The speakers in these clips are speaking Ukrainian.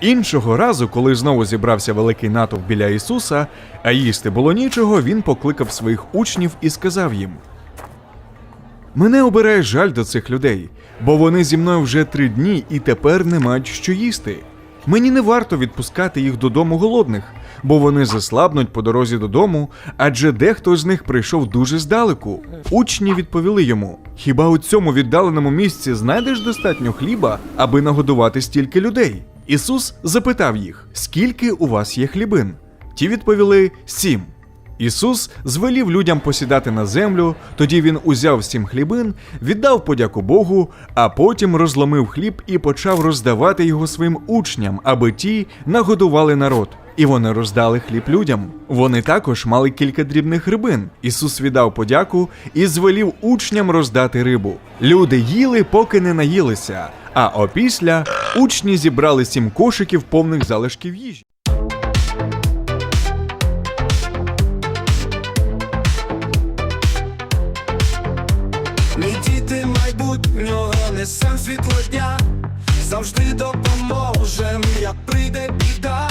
Іншого разу, коли знову зібрався великий натовп біля Ісуса, а їсти було нічого, він покликав своїх учнів і сказав їм: Мене обирає жаль до цих людей, бо вони зі мною вже три дні і тепер не мають що їсти. Мені не варто відпускати їх додому голодних, бо вони заслабнуть по дорозі додому, адже дехто з них прийшов дуже здалеку. Учні відповіли йому: Хіба у цьому віддаленому місці знайдеш достатньо хліба, аби нагодувати стільки людей? Ісус запитав їх: Скільки у вас є хлібин? Ті відповіли сім. Ісус звелів людям посідати на землю, тоді він узяв сім хлібин, віддав подяку Богу, а потім розломив хліб і почав роздавати його своїм учням, аби ті нагодували народ. І вони роздали хліб людям. Вони також мали кілька дрібних рибин. Ісус віддав подяку і звелів учням роздати рибу. Люди їли, поки не наїлися. А опісля учні зібрали сім кошиків повних залишків їжі. Ми діти майбутнього, несем світло дня, завжди допоможем, як прийде біда.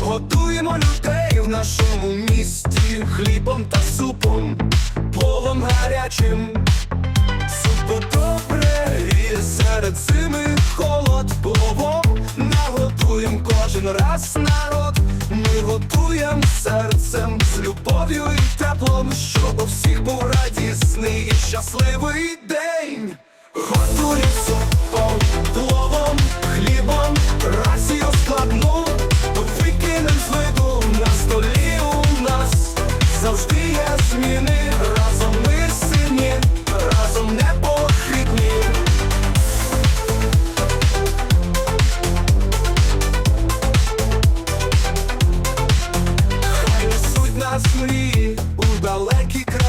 Готуємо людей в нашому місті хлібом та супом, полом гарячим. Супо добре, і серед зими кожен раз народ. Ми готуєм серцем з любов'ю і теплом, щоб у всіх був радісний і щасливий день. Готуєм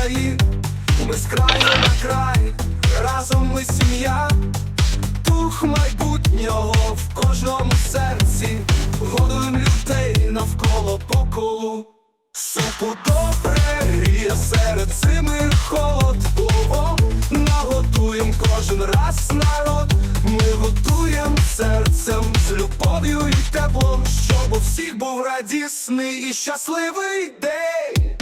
краї, ми з краю на край, разом ми сім'я, дух майбутнього в кожному серці, годуєм людей навколо поколу. Супу добре гріє серед зими холод. Пловом Наготуєм кожен раз народ. Ми готуєм серцем з любов'ю і теплом Щоб у всіх був радісний і щасливий день